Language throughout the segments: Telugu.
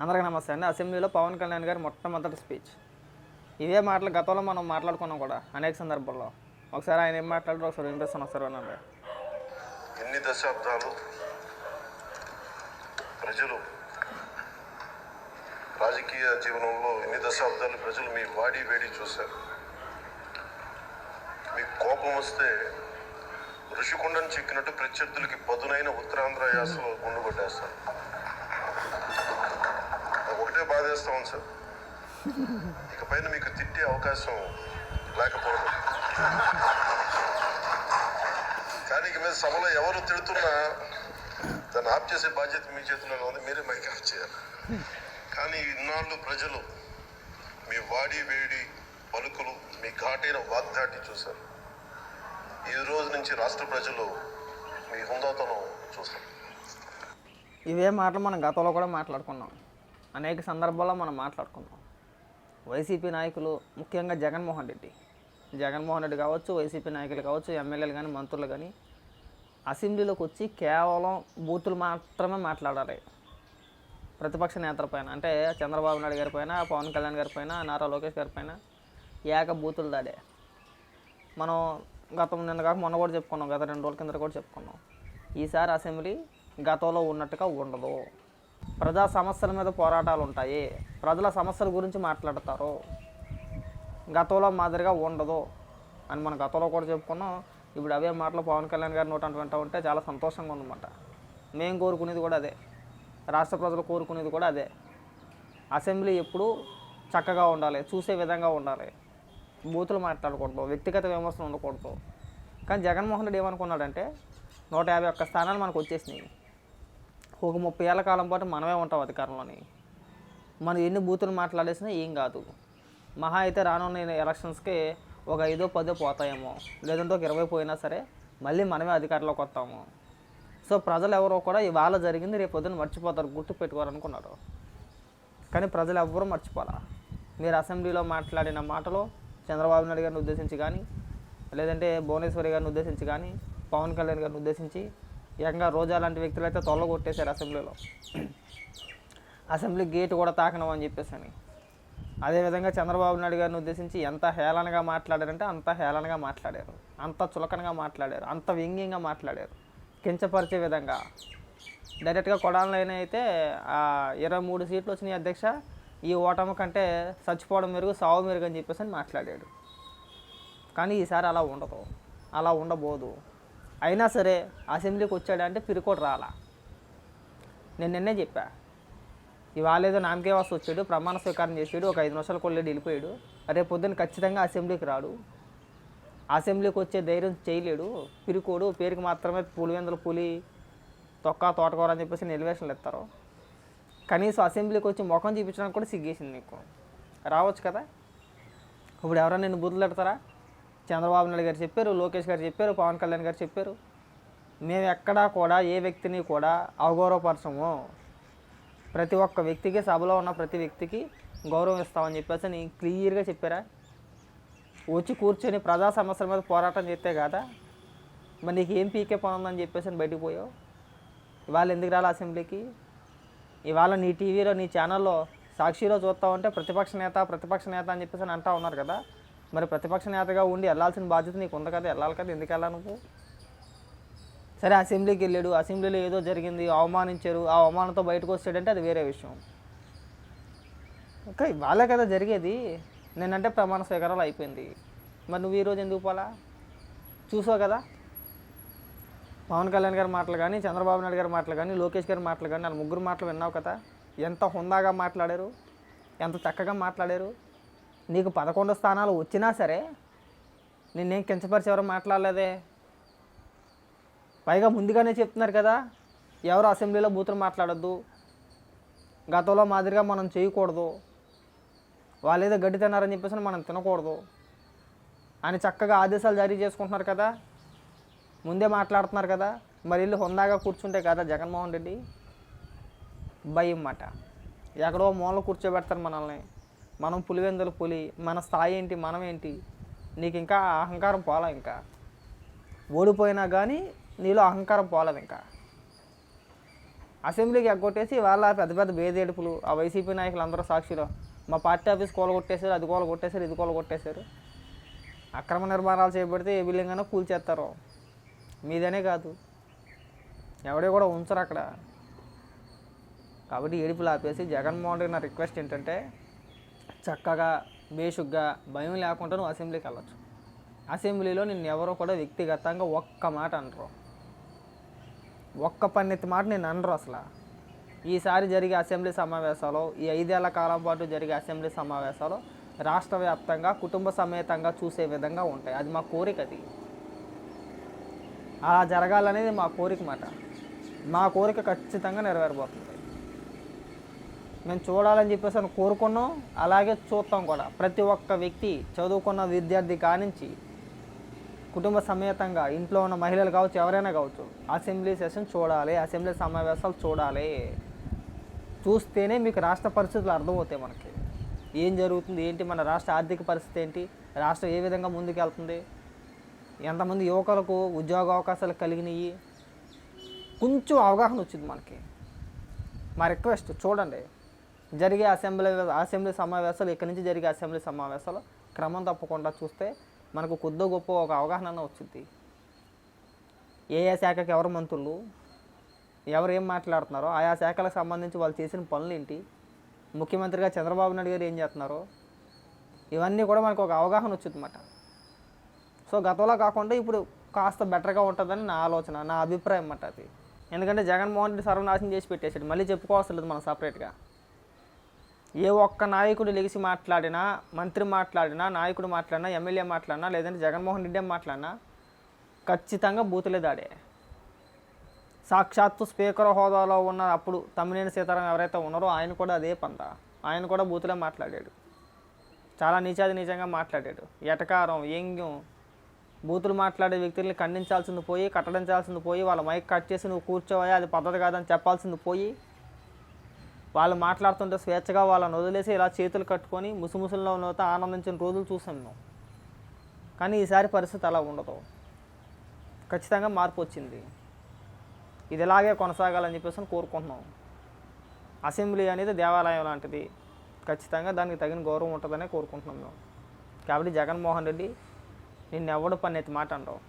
అందరికీ నమస్తే అండి. అసెంబ్లీలో పవన్ కళ్యాణ్ గారి మొట్టమొదటి స్పీచ్. ఇవే మాటలు గతంలో మనం మాట్లాడుకున్నాం కూడా అనేక సందర్భాల్లో. ఒకసారి ఆయన ఏం మాట్లాడారు ఒకసారి వినిపిస్తాను ఒకసారి వినండి. ఎన్ని దశాబ్దాలు ప్రజలు రాజకీయ జీవనంలో ఎన్ని దశాబ్దాలు ప్రజలు మీ వాడి వేడి చూశారు? మీకు కోపం వస్తే ఋషికొండను చెక్కినట్టు ప్రత్యర్థులకి పదునైన ఉత్తరాంధ్ర యాసలో గుండు కొట్టేస్తారు. బాధేస్తా ఉంది సార్. ఇకపైన మీకు తిట్టే అవకాశం లేకపోవడం. కానీ ఇక మీద సభలో ఎవరు తిడుతున్నా దాన్ని ఆఫ్ చేసే బాధ్యత మీ చేతిలోనే ఉంది మీరే మైక్ ఆఫ్ చేయాలి. కానీ ఇన్నాళ్ళు ప్రజలు మీ వాడి వేడి పలుకులు మీ ఘాటైన వాగ్దాటి చూశారు. ఈ రోజు నుంచి రాష్ట్ర ప్రజలు మీ హుందాతనం చూస్తారు. ఇవే మాటలు మనం గతంలో కూడా మాట్లాడుకున్నాం. అనేక సందర్భాల్లో మనం మాట్లాడుకున్నాం వైసీపీ నాయకులు ముఖ్యంగా జగన్మోహన్ రెడ్డి. జగన్మోహన్ రెడ్డి కావచ్చు వైసీపీ నాయకులు కావచ్చు ఎమ్మెల్యేలు కానీ మంత్రులు కానీ అసెంబ్లీలోకి వచ్చి కేవలం బూతులు మాత్రమే మాట్లాడాలి. ప్రతిపక్ష నేతల పైన అంటే చంద్రబాబు నాయుడు గారి పైన పవన్ కళ్యాణ్ గారి పైన నారా లోకేష్ గారి పైన ఏక బూతులు దాడే. మనం గతం నిన్న కాక మొన్న కూడా చెప్పుకున్నాం గత రెండు రోజుల కింద కూడా చెప్పుకున్నాం. ఈసారి అసెంబ్లీ గతంలో ఉన్నట్టుగా ఉండదు. ప్రజా సమస్యల మీద పోరాటాలు ఉంటాయి ప్రజల సమస్యల గురించి మాట్లాడతారు. గతంలో మాదిరిగా ఉండదు అని మనం గతంలో కూడా చెప్పుకున్నాం. ఇప్పుడు అవే మాటలు పవన్ కళ్యాణ్ గారి నోట వింటూ ఉంటే చాలా సంతోషంగా ఉందన్నమాట. మేము కోరుకునేది కూడా అదే. రాష్ట్ర ప్రజలు కోరుకునేది కూడా అదే. అసెంబ్లీ ఎప్పుడు చక్కగా ఉండాలి చూసే విధంగా ఉండాలి. బూతులు మాట్లాడకూడదు వ్యక్తిగత విమర్శలు ఉండకూడదు. కానీ జగన్మోహన్ రెడ్డి ఏమనుకున్నాడంటే నూట యాభై ఒక్క స్థానాలు మనకు వచ్చేసినాయి. ఒక ముప్పై ఏళ్ళ కాలం పాటు మనమే ఉంటాం అధికారంలోని. మనం ఎన్ని బూతులు మాట్లాడేసినా ఏం కాదు. మహా అయితే రానున్న ఎలక్షన్స్కి ఒక ఐదో పదో పోతాయేమో. లేదంటే ఒక ఇరవై పోయినా సరే మళ్ళీ మనమే అధికారంలోకి వస్తాము. సో ప్రజలు ఎవరో కూడా ఇవాళ జరిగింది రేపు పొద్దున్న మర్చిపోతారు గుర్తు పెట్టుకోవాలనుకున్నారు. కానీ ప్రజలు ఎవ్వరూ మర్చిపోరా మీరు అసెంబ్లీలో మాట్లాడిన మాటలు చంద్రబాబు నాయుడు గారిని ఉద్దేశించి కానీ లేదంటే భువనేశ్వరి గారిని ఉద్దేశించి కానీ పవన్ కళ్యాణ్ గారిని ఉద్దేశించి ఏకంగా రోజా లాంటి వ్యక్తులు అయితే తొల్ల కొట్టేశారు అసెంబ్లీలో. అసెంబ్లీ గేట్ కూడా తాకడం అని చెప్పేసి అని అదేవిధంగా చంద్రబాబు నాయుడు గారిని ఉద్దేశించి ఎంత హేళనగా మాట్లాడారంటే అంత హేళనగా మాట్లాడారు. అంత చులకనగా మాట్లాడారు. అంత వ్యంగ్యంగా మాట్లాడారు. కించపరిచే విధంగా. డైరెక్ట్గా కొడాలని అయితే ఆ ఇరవై మూడు సీట్లు వచ్చినాయి అధ్యక్ష. ఈ ఓటమి కంటే చచ్చిపోవడం మెరుగు సావు మెరుగు అని చెప్పేసి అని మాట్లాడాడు. కానీ ఈసారి అలా ఉండదు. అలా ఉండబోదు. అయినా సరే అసెంబ్లీకి వచ్చాడంటే పిరుకోడు రాలా. నేను నిన్నే చెప్పా. ఇవాళ ఏదో నామకే వాసు వచ్చాడు ప్రమాణ స్వీకారం చేసాడు ఒక ఐదు నిమిషాలు కొల్లేడు వెళ్ళిపోయాడు. రేపు పొద్దున్న ఖచ్చితంగా అసెంబ్లీకి రాడు. అసెంబ్లీకి వచ్చే ధైర్యం చేయలేడు. పిరికోడు పేరుకి మాత్రమే పులివెందుల పులి తొక్క తోటకూర అని చెప్పేసి ఎలివేషన్లు ఇస్తారు. కనీసం అసెంబ్లీకి వచ్చి ముఖం చూపించడానికి కూడా సిగ్గేసింది నీకు. రావచ్చు కదా? ఇప్పుడు ఎవరైనా నిన్ను బుద్ధులు పెడతారా చంద్రబాబు నాయుడు గారు చెప్పారు లోకేష్ గారు చెప్పారు పవన్ కళ్యాణ్ గారు చెప్పారు. మేము ఎక్కడా కూడా ఏ వ్యక్తిని కూడా అవగౌరవపరచము. ప్రతి ఒక్క వ్యక్తికి సభలో ఉన్న ప్రతి వ్యక్తికి గౌరవం ఇస్తామని చెప్పేసి అని క్లియర్గా చెప్పారా? వచ్చి కూర్చొని ప్రజా సమస్యల మీద పోరాటం చేస్తే కదా? మరి నీకు ఏం పీకే పని ఉందని చెప్పేసి అని బయటికి పోయావు? ఇవాళ ఎందుకు రాలి అసెంబ్లీకి? ఇవాళ నీ టీవీలో నీ ఛానల్లో సాక్షిలో చూస్తా ఉంటే ప్రతిపక్ష నేత ప్రతిపక్ష నేత అని చెప్పేసి అని అంటా ఉన్నారు కదా. మరి ప్రతిపక్ష నేతగా ఉండి వెళ్ళాల్సిన బాధ్యత నీకు ఉంది కదా వెళ్ళాలి కదా ఎందుకు వెళ్ళాలి నువ్వు? సరే అసెంబ్లీకి వెళ్ళాడు అసెంబ్లీలో ఏదో జరిగింది అవమానించారు ఆ అవమానంతో బయటకు వస్తాడంటే అది వేరే విషయం. ఇంకా వాళ్ళే కదా జరిగేది. నేనంటే ప్రమాణ స్వీకారాలు అయిపోయింది. మరి నువ్వు ఈరోజు ఎందుకు పోలా? చూసావు కదా? పవన్ కళ్యాణ్ గారి మాటలు కానీ చంద్రబాబు నాయుడు గారి మాటలు కానీ లోకేష్ గారి మాటలు కానీ వాళ్ళ ముగ్గురు మాటలు విన్నావు కదా? ఎంత హుందాగా మాట్లాడారు? ఎంత చక్కగా మాట్లాడారు? నీకు పదకొండు స్థానాలు వచ్చినా సరే నిన్నేం కించపరిచి ఎవరు మాట్లాడలేదే. పైగా ముందుగానే చెప్తున్నారు కదా ఎవరు అసెంబ్లీలో బూతులు మాట్లాడొద్దు. గతంలో మాదిరిగా మనం చేయకూడదు. వాళ్ళు ఏదో గడ్డి తిన్నారని చెప్పేసి మనం తినకూడదు అని చక్కగా ఆదేశాలు జారీ చేసుకుంటున్నారు కదా. ముందే మాట్లాడుతున్నారు కదా మరి ఇల్లు హుందాగా కూర్చుంటే కదా జగన్మోహన్ రెడ్డి? భయం మాట ఎక్కడో మూల కూర్చోబెడతారు మనల్ని. మనం పులివెందుల పులి మన స్థాయి ఏంటి మనం ఏంటి నీకు ఇంకా అహంకారం పోలా ఇంకా? ఓడిపోయినా కానీ నీలో అహంకారం పోలేదు ఇంకా. అసెంబ్లీకి ఎగ్గొట్టేసి వాళ్ళ పెద్ద పెద్ద బేదేడుపులు ఆ వైసీపీ నాయకులు అందరూ సాక్షిలో మా పార్టీ ఆఫీస్ కోల కొట్టేశారు అది కోల కొట్టేశారు ఇది కోల కొట్టేశారు. అక్రమ నిర్మాణాలు చేపడితే ఏ బిల్డింగ్ అయినా కూల్చేస్తారు మీదనే కాదు. ఎవడే కూడా ఉంచరు అక్కడ. కాబట్టి ఏడుపులు ఆపేసి జగన్మోహన్ రెడ్డి నా రిక్వెస్ట్ ఏంటంటే చక్కగా బేషుగ్గా భయం లేకుండా నువ్వు అసెంబ్లీకి వెళ్ళొచ్చు. అసెంబ్లీలో నిన్ను ఎవరో కూడా వ్యక్తిగతంగా ఒక్క మాట అనరు. ఒక్క పన్నెత్తి మాట నేను అనరు అసలు. ఈసారి జరిగే అసెంబ్లీ సమావేశాలు ఈ ఐదేళ్ళ కాలం పాటు జరిగే అసెంబ్లీ సమావేశాలు రాష్ట్ర వ్యాప్తంగా కుటుంబ సమేతంగా చూసే విధంగా ఉంటాయి. అది మా కోరిక అది. అలా జరగాలనేది మా కోరిక మాట. మా కోరిక ఖచ్చితంగా నెరవేరబోతుంది. మేము చూడాలని చెప్పేసి అని కోరుకున్నాం. అలాగే చూస్తాం కూడా. ప్రతి ఒక్క వ్యక్తి చదువుకున్న విద్యార్థి కానించి కుటుంబ సమేతంగా ఇంట్లో ఉన్న మహిళలు కావచ్చు ఎవరైనా కావచ్చు అసెంబ్లీ సెషన్ చూడాలి అసెంబ్లీ సమావేశాలు చూడాలి. చూస్తేనే మీకు రాష్ట్ర పరిస్థితులు అర్థమవుతాయి మనకి. ఏం జరుగుతుంది? ఏంటి మన రాష్ట్ర ఆర్థిక పరిస్థితి ఏంటి? రాష్ట్రం ఏ విధంగా ముందుకు వెళ్తుంది ఎంతమంది యువకులకు ఉద్యోగ అవకాశాలు కలిగినాయి? కొంచెం అవగాహన వచ్చింది మనకి. మా రిక్వెస్ట్ చూడండి. జరిగే అసెంబ్లీ అసెంబ్లీ సమావేశాలు ఇక్కడి నుంచి జరిగే అసెంబ్లీ సమావేశాలు క్రమం తప్పకుండా చూస్తే మనకు కొద్దో గొప్ప ఒక అవగాహన వచ్చింది ఏ ఏ శాఖకి ఎవరు మంత్రులు? ఎవరు ఏం మాట్లాడుతున్నారో? ఆయా శాఖలకు సంబంధించి వాళ్ళు చేసిన పనులు ఏంటి ముఖ్యమంత్రిగా చంద్రబాబు నాయుడు గారు ఏం చేస్తున్నారో? ఇవన్నీ కూడా మనకు ఒక అవగాహన వచ్చిందన్నమాట. సో గతంలో కాకుండా ఇప్పుడు కాస్త బెటర్గా ఉంటుందని నా ఆలోచన నా అభిప్రాయం అన్నమాట అది. ఎందుకంటే జగన్మోహన్ రెడ్డి సర్వనాశనం చేసి పెట్టేసాడు మళ్ళీ చెప్పుకోవాల్సిన లేదు మనం సపరేట్గా. ఏ ఒక్క నాయకుడు లెగిసి మాట్లాడినా మంత్రి మాట్లాడినా నాయకుడు మాట్లాడినా ఎమ్మెల్యే మాట్లాడినా లేదంటే జగన్మోహన్ రెడ్డి మాట్లాడినా ఖచ్చితంగా బూతులే దాడే. సాక్షాత్తు స్పీకర్ హోదాలో ఉన్న అప్పుడు తమ్మినేని సీతారాం ఎవరైతే ఉన్నారో ఆయన కూడా అదే పంద. ఆయన కూడా బూతులే మాట్లాడాడు. చాలా నీచాది నీచంగా మాట్లాడాడు. ఎటకారం ఏంగ్యం బూతులు మాట్లాడే వ్యక్తుల్ని ఖండించాల్సింది పోయి కట్టడించాల్సింది పోయి వాళ్ళ మైక్ కట్ చేసి నువ్వు కూర్చోవా అది పద్ధతి కాదని చెప్పాల్సింది పోయి వాళ్ళు మాట్లాడుతుంటే స్వేచ్ఛగా వాళ్ళని వదిలేసి ఇలా చేతులు కట్టుకొని ముసుముసుల్లో ఉన్నతో ఆనందించిన రోజులు చూసాం మేము. కానీ ఈసారి పరిస్థితి అలా ఉండదు. ఖచ్చితంగా మార్పు వచ్చింది. ఇది ఇలాగే కొనసాగాలని చెప్పేసి కోరుకుంటున్నాం. అసెంబ్లీ అనేది దేవాలయం లాంటిది. ఖచ్చితంగా దానికి తగిన గౌరవం ఉంటుందనే కోరుకుంటున్నాం మేము. కాబట్టి జగన్మోహన్ రెడ్డి నిన్ను ఎవడు అయితే మాట అండవు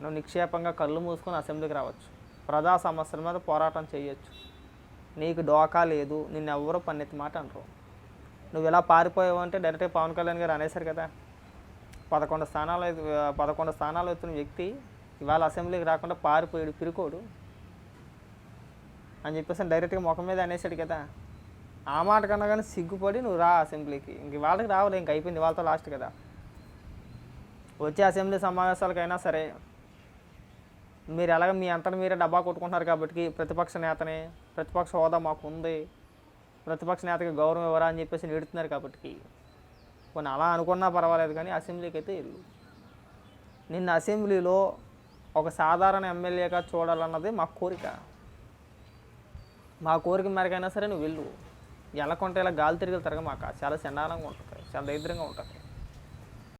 నువ్వు నిక్షేపంగా కళ్ళు మూసుకొని అసెంబ్లీకి రావచ్చు. ప్రజా సమస్యల మీద పోరాటం చేయొచ్చు. నీకు డోకా లేదు నిన్ను ఎవరో పన్నెత్తి మాట అంటారు నువ్వు ఇలా పారిపోయావు అంటే డైరెక్ట్గా పవన్ కళ్యాణ్ గారు అనేశారు కదా. పదకొండు స్థానాలు పదకొండు స్థానాలు ఎత్తున వ్యక్తి ఇవాళ అసెంబ్లీకి రాకుండా పారిపోయాడు పిరుకోడు అని చెప్పేసి డైరెక్ట్గా ముఖం మీద అనేసాడు కదా. ఆ మాట కన్నా కానీ సిగ్గుపడి నువ్వు రా అసెంబ్లీకి. ఇంక వాళ్ళకి రావాలి ఇంక అయిపోయింది వాళ్ళతో లాస్ట్ కదా. వచ్చే అసెంబ్లీ సమావేశాలకైనా సరే మీరు ఎలాగ మీ అంతా మీరే డబ్బా కొట్టుకుంటున్నారు కాబట్టి ప్రతిపక్ష నేతనే ప్రతిపక్ష హోదా మాకు ఉంది ప్రతిపక్ష నేతకి గౌరవం ఇవ్వరా అని చెప్పేసి నేడుతున్నారు కాబట్టి కొన్ని అలా అనుకున్నా పర్వాలేదు కానీ అసెంబ్లీకి అయితే వెళ్ళు నిన్న అసెంబ్లీలో ఒక సాధారణ ఎమ్మెల్యేగా చూడాలన్నది మా కోరిక. మా కోరిక మేరకైనా సరే నువ్వు వెళ్ళు. ఎలా కొంటే ఇలా గాలి తిరిగి తిరగ మాకు. చాలా చండాలంగా ఉంటుంది. చాలా దరిద్రంగా ఉంటుంది.